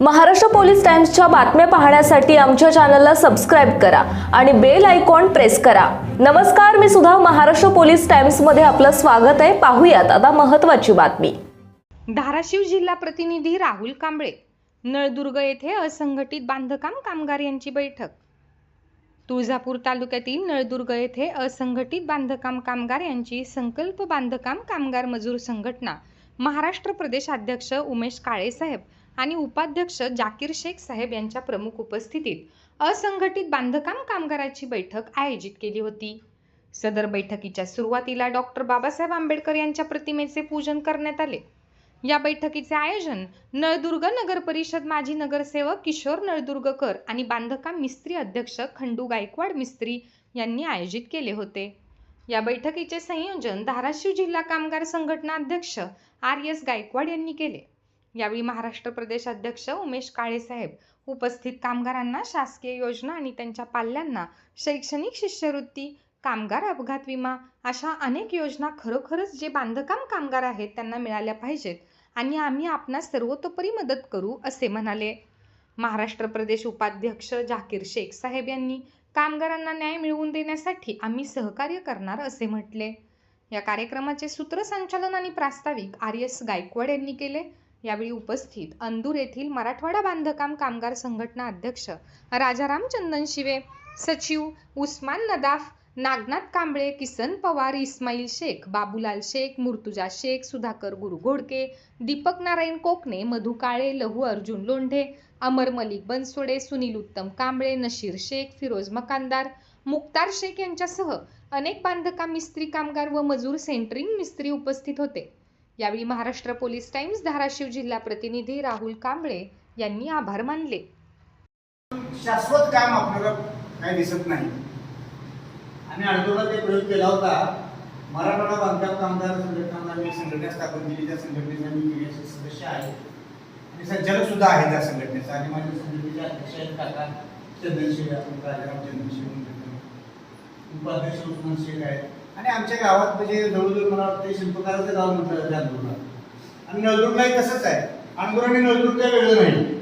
Maharashtra police टाइम्सच्या बातम्या पाहण्यासाठी आमच्या चॅनलला सबस्क्राईब करा आणि बेल आयकॉन प्रेस करा. नमस्कार मी सुद्धा महाराष्ट्र पोलीस टाइम्समध्ये आपलं स्वागत आहे. पाहूयात आता महत्त्वाची बातमी. धाराशिव जिल्हा प्रतिनिधी राहुल कांबळे नळदुर्ग येथे असंघटित बांधकाम कामगार यांची बैठक. तुळजापूर तालुक्यातील नळदुर्ग येथे असंघटित बांधकाम कामगार यांची संकल्प बांधकाम कामगार मजूर संघटना महाराष्ट्र प्रदेश अध्यक्ष उमेश काळेसाहेब आणि उपाध्यक्ष जाकीर शेख साहेब यांच्या प्रमुख उपस्थितीत असंघटित बांधकाम कामगाराची बैठक आयोजित केली होती. सदर बैठकीच्या सुरुवातीला डॉक्टर बाबासाहेब आंबेडकर यांच्या प्रतिमेचे पूजन करण्यात आले. या बैठकीचे आयोजन नळदुर्ग नगर परिषद माजी नगरसेवक किशोर नळदुर्गकर आणि बांधकाम मिस्त्री अध्यक्ष खंडू गायकवाड मिस्त्री यांनी आयोजित केले होते. या बैठकीचे संयोजन धाराशिव जिल्हा कामगार संघटना अध्यक्ष आर एस गायकवाड यांनी केले. यावेळी महाराष्ट्र प्रदेश अध्यक्ष उमेश काळेसाहेब उपस्थित कामगारांना शासकीय योजना आणि त्यांच्या पाल्यांना शैक्षणिक शिष्यवृत्ती कामगार अपघात विमा अशा अनेक योजना खरोखरच जे बांधकाम कामगार आहेत त्यांना मिळाल्या पाहिजेत आणि आम्ही आपणास सर्वतोपरी मदत करू असे म्हणाले. महाराष्ट्र प्रदेश उपाध्यक्ष जाकीर शेख साहेब यांनी कामगारांना न्याय मिळवून देण्यासाठी आम्ही सहकार्य करणार असे म्हटले. या कार्यक्रमाचे सूत्रसंचालन आणि प्रास्ताविक आर एस गायकवाड यांनी केले. यावेळी उपस्थित अंदूर येथील मराठवाडा बांधकाम कामगार संघटना अध्यक्ष राजाराम चंदन शिवे सचिव उस्मान नदाफ नागनाथ कांबळे किसन पवार इस्माईल शेख बाबूलाल शेख मुर्तुजा शेख सुधाकर गुरु घोडके दीपक नारायण कोकणे मधु काळे लहू अर्जुन लोंढे अमर मलिक बनसोडे सुनील उत्तम कांबळे नशीर शेख फिरोज मकानदार मुक्तार शेख यांच्यासह अनेक बांधकाम मिस्त्री कामगार व मजूर सेंटरिंग मिस्त्री उपस्थित होते. यावेळी महाराष्ट्र पोलीस टाइम्स धाराशिव जिल्हा प्रतिनिधी राहुल कांबळे यांनी आभार मानले. शाश्वत काम आपल्याला काही दिसत नाही. आणि आठवड्यात एक प्रयोग केला होता. मराठवाडा बांधकाम कामगार संघटनांना संघटना स्थापन केली. त्या संघटनेचा मी क्रियाशील सदस्य आहे. आणि संचालक सुद्धा आहे त्या संघटनेचा. आणि माझ्या संघटनेचे अध्यक्ष आहेत काका चंद्रशेख राजाराम चंद्रशेख उपाध्यक्ष उस्मान शेख आहेत. आणि आमच्या गावात म्हणजे जवळजवळ मला वाटतं शिल्पकाराचं गाव म्हटलं जातं अनदूरला आणि नळदुर्गलाही तसंच आहे. अनदूर आणि नळदुर्ग काही वेगळं नाही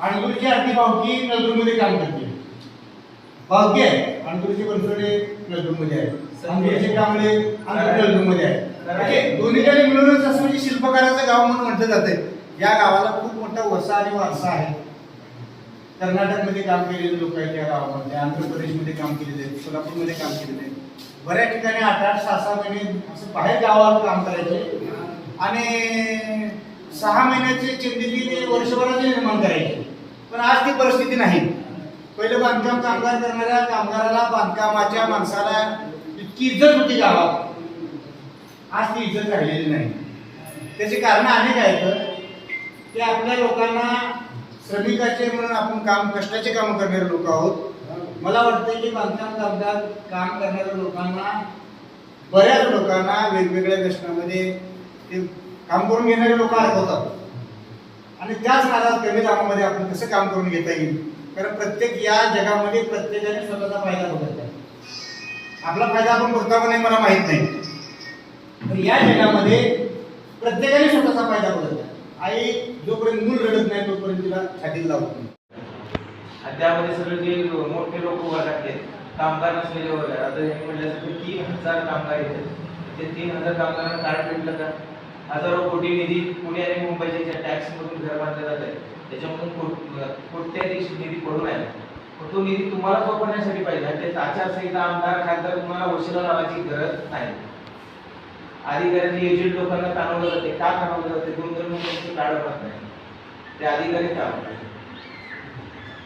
अणदूरची आरती भावकी नळदुर्गमध्ये काम करते भावकी आहे. अणदूरची बनसोडे नळदुर्गमध्ये आहे. अणदूरचे कांबळे नळदुर्गमध्ये आहे. म्हणजे दोन्हीकडे मिळूनच असं म्हणजे शिल्पकाराचं गाव म्हणून म्हटलं जातं या गावाला खूप मोठा वसा आणि वारसा आहे. कर्नाटकमध्ये काम केलेले लोक आहेत या गावामध्ये. आंध्र प्रदेशमध्ये काम केलेले आहेत. सोलापूरमध्ये काम केलेले आहे बऱ्याच ठिकाणी आठ आठ सहा सहा महिने असं बाहेर गावावर काम करायचे. आणि सहा महिन्याचे चिंदिली ते वर्षभराचे निर्माण करायचे. पण आज ती परिस्थिती नाही. पहिलं बांधकाम कामगार करणाऱ्या कामगाराला बांधकामाच्या माणसाला इतकी इज्जत होती गावात. आज ती इज्जत राहिलेली नाही. त्याची कारण अनेक आहेत. की आपल्या लोकांना श्रमिकाचे म्हणून आपण काम कष्टाचे काम करणारे लोक आहोत. मला वाटतं की बांधकाम कामगार काम करणाऱ्या लोकांना बऱ्याच लोकांना वेगवेगळ्या कष्टामध्ये ते काम करून घेणारे लोक अडकवतात आणि त्याच नादात कमी दामामध्ये आपण कसं काम करून घेता येईल? कारण प्रत्येक या जगामध्ये प्रत्येकाने स्वतःचा फायदा बघत आहे. आपला फायदा आपण करता का नाही मला माहीत नाही. पण या जगामध्ये प्रत्येकाने स्वतःचा फायदा बघत आहे. आई जोपर्यंत मूल रडत नाही तोपर्यंत तिला छातीला लावत नाही. आणि त्यामध्ये सगळे जे मोठे लोक उभा टाकले कामगार नसलेले वगैरे आता हे म्हटल्यासारखे तीन हजार कामगार येतात ते तीन हजार कामगारांना कार्ड भेटलं का? हजारो कोटी निधी पुणे आणि मुंबईच्या टॅक्स मधून घर बांधले जात आहे. त्याच्यामधून कोट- कोट्याधीश निधी पडून आहे तो निधी तुम्हाला वापरण्यासाठी पाहिजे. आणि त्याचा आचारसंहिता आमदार खासदार तुम्हाला वशिला लावायची गरज नाही अधिकाऱ्यांनी एजंट लोकांना ताणवलं जाते. का ताणवलं जाते? दोन दोन महिन्यांची कार्ड होत नाही. ते अधिकारी ताणवतात.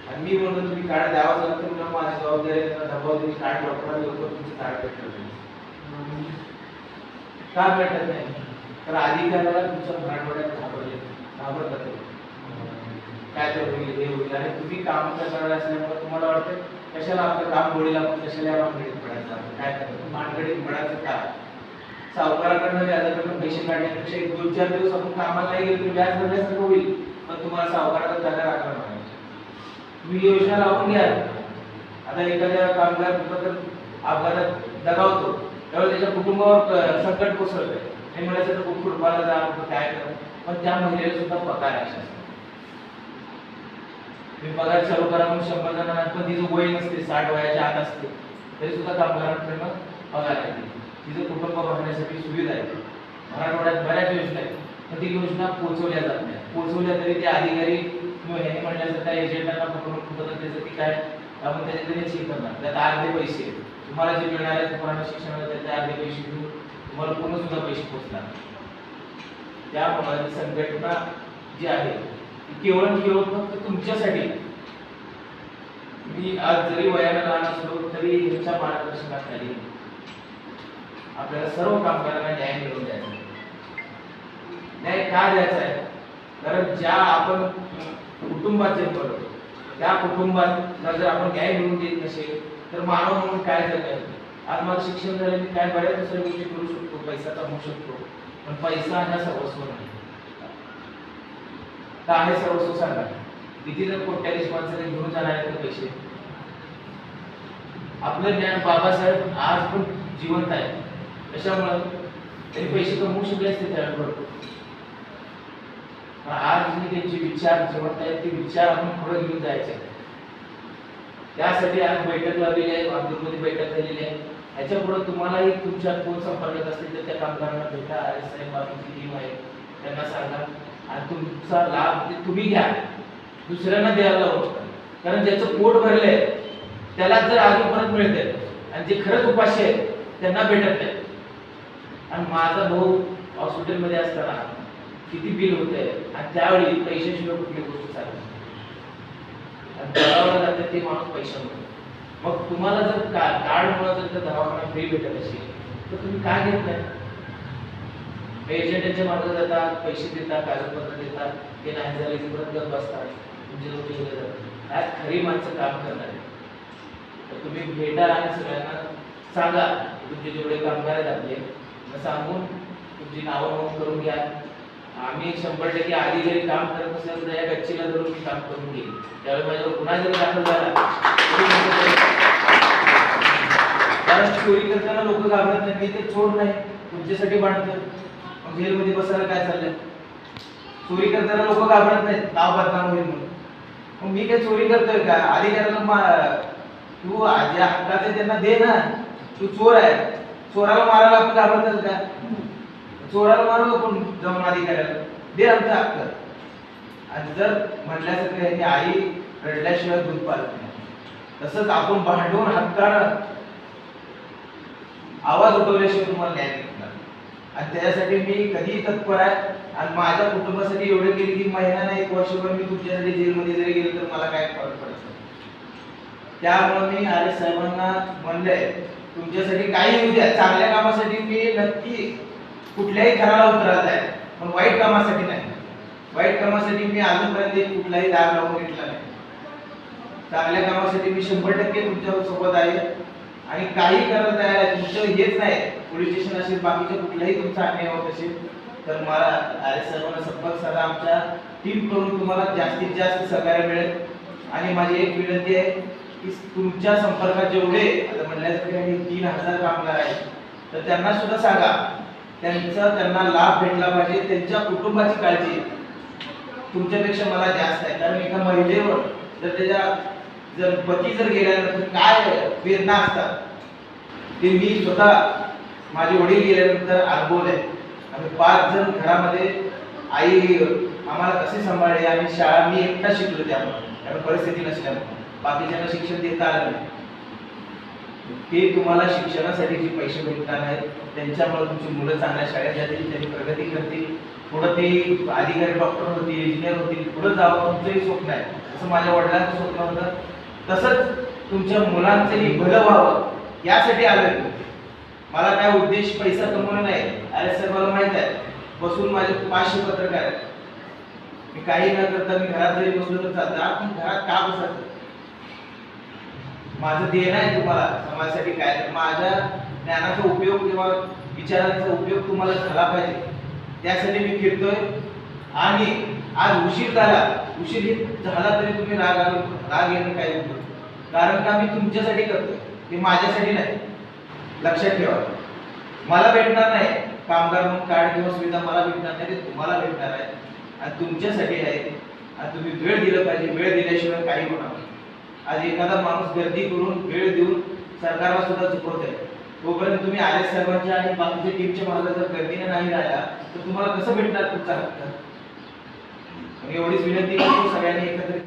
आणि मी म्हणतो तुम्ही कार्ड द्यावा झाला तर मला माझी जबाबदारी आहे, त्यांना दबाव देऊन कार्ड वापरा लवकर तुमचे कार्ड भेटलं का भेटत नाही. तर अधिकाऱ्याला तुमच्या मराठवाड्यात घाबरले. घाबरतात ते. काय तर होईल हे होईल. आणि तुम्ही काम करणार असल्यामुळे तुम्हाला वाटतं कशाला आपलं काम गोडीला आपण कशाला या पडायचं? काय करायचं मांडकडीत पडायचं का? सावकाराकडनं व्याजाकडनं पैसे काढण्यापेक्षा एक दोन चार दिवस आपण कामाला गेलो तर व्याज भरण्यासारखं होईल. पण तुम्हाला सावकाराचा जागा राखणार नाही. तुम्ही योजना लावून घ्या. आता एखाद्या कामगार अपघातात दगावतो त्यावेळेस त्याच्या कुटुंबावर संकट कोसळतंय. हे म्हणायचं तर कुटुंबाला जा काय करा. पण त्या महिलेला सुद्धा पगार आहे मी पगार चालू करा म्हणून शंभर जणांना पण तिचं वय नसते साठ वयाच्या आत असते. तरी सुद्धा कामगारांकडनं पगार आहे. तिचं कुटुंब भरण्यासाठी सुविधा आहे. मराठवाड्यात बऱ्याच योजना आहेत. पण ती योजना पोहोचवल्या जात नाही पोहोचवल्या तरी ते अधिकारी किंवा ह्यांनी म्हणल्याचं त्या एजंटांना पकडून कुठं त्याचं ती काय आपण त्याच्यातरी हे करणार. त्यात अर्धे पैसे तुम्हाला जे मिळणार आहे तुम्हाला शिक्षणाला त्याचे अर्धे पैसे देऊन तुम्हाला पूर्ण सुद्धा पैसे पोहोचणार. त्यामुळे ही संघटना जी आहे ती केवळ आणि केवळ फक्त तुमच्यासाठी मी आज जरी वयाला लहान असलो तरी ह्याच्या मार्गदर्शनाखाली आपल्याला सर्व कामगारांना न्याय मिळवून द्यायचा न्याय का द्यायचा आहे? कारण ज्या आपण कुटुंबाचे जन्मलो त्या कुटुंबात जर आपण न्याय मिळून देत नसेल तर मानव म्हणून काय झालं? आज माझं शिक्षण झालं मी काय? बऱ्याच दुसऱ्या गोष्टी करू शकतो. पैसा कमवू शकतो. पण पैसा हा सर्वस्व नाही. तर आहे सर्वस्व सांगा. किती जर कोट्याधीश माणसाने घेऊन जाणार आहेत पैसे? आपलं ज्ञान बाबासाहेब आज पण जिवंत आहे. कशामुळं? तरी पैसे कमवू शकले असते त्यावेळेस. पण आज मी त्यांचे विचार जिवंत आहेत ते विचार आपण पुढे घेऊन जायचे. त्यासाठी आज बैठक लावलेली आहे अब्दुलमध्ये बैठक झालेली आहे. ह्याच्या पुढे तुम्हालाही तुमच्या कोण संपर्कात असतील तर त्या कामगारांना भेटा. आर एस आय बाकीची टीम आहे. त्यांना सांगा. आणि तुमचा लाभ ते तुम्ही घ्या. दुसऱ्यांना द्यायला लावू कारण ज्याचं पोट भरलंय त्याला जर अजून परत मिळते आणि जे खरंच उपाशी आहेत त्यांना भेटत नाही. आणि माझा भाऊ हॉस्पिटलमध्ये असताना किती बिल होते आणि त्यावेळी पैशाशिवाय कुठली गोष्ट चालत नाही. आणि दरावर जाते ते माणूस पैशामुळे मग तुम्हाला जर का कार्डमुळे जर त्या दवाखाना फ्री भेटत असेल तर तुम्ही काय घेत नाही? एजंटांच्या मार्ग जातात पैसे देतात कागदपत्र देतात ते नाही झाले की परत गप बसतात तुमचे लोक गेले जातात. आज खरी माणसं काम करणार आहेत. तर तुम्ही भेटा आणि सगळ्यांना सांगा तुमचे जेवढे कामगार आहेत आपले. सांगून तुमची नावं नोंद करून घ्या. आम्ही शंभर टक्के आधी जरी काम करत असेल तर या गच्चीला धरून मी काम करून घेईल त्यावेळी माझ्यावर पुन्हा जरी दाखल झाला कारण चोरी करताना लोक घाबरत नाही मी ते चोर नाही. तुमच्यासाठी बांधतो मग जेलमध्ये बसायला काय चाललंय? चोरी करताना लोक घाबरत नाहीत. नाव बदनाम होईल म्हणून. मग मी काय चोरी करतोय का? आधी मा- तू जे हक्काचे त्यांना दे ना. तू चोर आहे. चोराला मारायला आपण घाबरत का? चोराला मारू आपण जाऊन अधिकाऱ्याला दे आमचा हक्क. आणि जर म्हटल्यासारखं ह्यांनी आई रडल्याशिवाय दूध पाळत नाही. तसंच आपण भांडून हक्कानं आवाज उठवल्याशिवाय तुम्हाला न्याय मिळत आणि त्याच्यासाठी मी कधीही तत्पर आहे. आणि माझ्या कुटुंबासाठी एवढं केली की महिना नाही एक वर्षभर मी तुमच्यासाठी जेलमध्ये जरी गेलो तर मला काय फरक पडत नाही. त्यामुळे मी आर साहेबांना म्हणलंय तुमच्यासाठी काही उद्या चांगल्या कामासाठी मी नक्की कुठल्याही घराला उतरायला आहे पण वाईट कामासाठी नाही. वाईट कामासाठी मी अजूनपर्यंत एक कुठलाही दार लावून घेतला नाही. चांगल्या कामासाठी मी शंभर टक्के तुमच्यासोबत आहे. आणि काही करत आहे. तुमचं हेच नाही. पोलीस स्टेशन असेल बाकीच्या कुठलाही तुमचा अन्याय होत असेल तर मला आर एस साहेबांना संपर्क साधा आमच्या टीम करून तुम्हाला जास्तीत जास्त सहकार्य मिळेल. आणि माझी एक विनंती आहे की तुमच्या संपर्कात जेवढे आता म्हणल्यासारखे तीन हजार कामगार आहेत तर त्यांना सुद्धा सांगा. त्यांचा त्यांना लाभ भेटला पाहिजे त्यांच्या कुटुंबाची काळजी तुमच्यापेक्षा मला जास्त आहे. कारण एका महिलेवर जर त्याच्या जर पती जर गेल्यानंतर काय वेदना असतात. ते मी स्वतः माझे वडील गेल्यानंतर अनुभवले. आम्ही पाच जण घरामध्ये आई आम्हाला कसे सांभाळले आम्ही शाळा मी एकटा शिकलो त्यामुळे. कारण परिस्थिती नसल्यामुळे. बाकीच्यांना शिक्षण देता आलं नाही. ते तुम्हाला शिक्षणासाठी जे पैसे भेटणार आहेत त्यांच्यामुळे तुमची मुलं चांगल्या शाळेत जातील त्यांनी प्रगती करतील. पुढं ते अधिकारी डॉक्टर होतील इंजिनियर होतील पुढं जावं तुमचंही स्वप्न आहे. असं माझ्या वडिलांचं स्वप्न होतं. तसंच तुमच्या मुलांचंही भलं व्हावं यासाठी आलं मला काय उद्देश पैसा कमवणं नाही. अरे सर मला माहीत आहे. बसून माझे पाचशे पत्रकार आहेत. मी काही न करता मी घरात जरी बसलो तर चालतं. आपण घरात का बसायचं? माझं ध्येय आहे तुम्हाला समाजासाठी काय? तर माझ्या ज्ञानाचा उपयोग किंवा विचारांचा उपयोग तुम्हाला झाला पाहिजे. त्यासाठी मी फिरतोय. आणि आज उशीर झाला. उशीर झाला तरी तुम्ही राग आलो राग येणं काय उपयोग कारण का मी तुमच्यासाठी करतोय. ते माझ्यासाठी नाही. लक्षात ठेवा. मला भेटणार नाही. कामगार म्हणून कार्ड किंवा सुविधा मला भेटणार नाही. ते तुम्हाला भेटणार आहे. आणि तुमच्यासाठी आहे. आणि तुम्ही वेळ दिलं पाहिजे. वेळ दिल्याशिवाय काही होणार नाही. आज एखादा माणूस गर्दी करून वेळ देऊन सरकारला सुद्धा चुकवत आहे तोपर्यंत तुम्ही आर एस साहेबांच्या आणि बाकीच्या टीमच्या मागे जर गर्दीने नाही राहिला तर तुम्हाला कसं भेटणार तुमचा हक्क? एवढीच विनंती करतो सगळ्यांनी एकत्र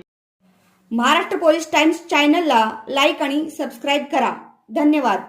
महाराष्ट्र पोलीस टाइम्स चॅनलला लाईक आणि सबस्क्राईब करा. धन्यवाद.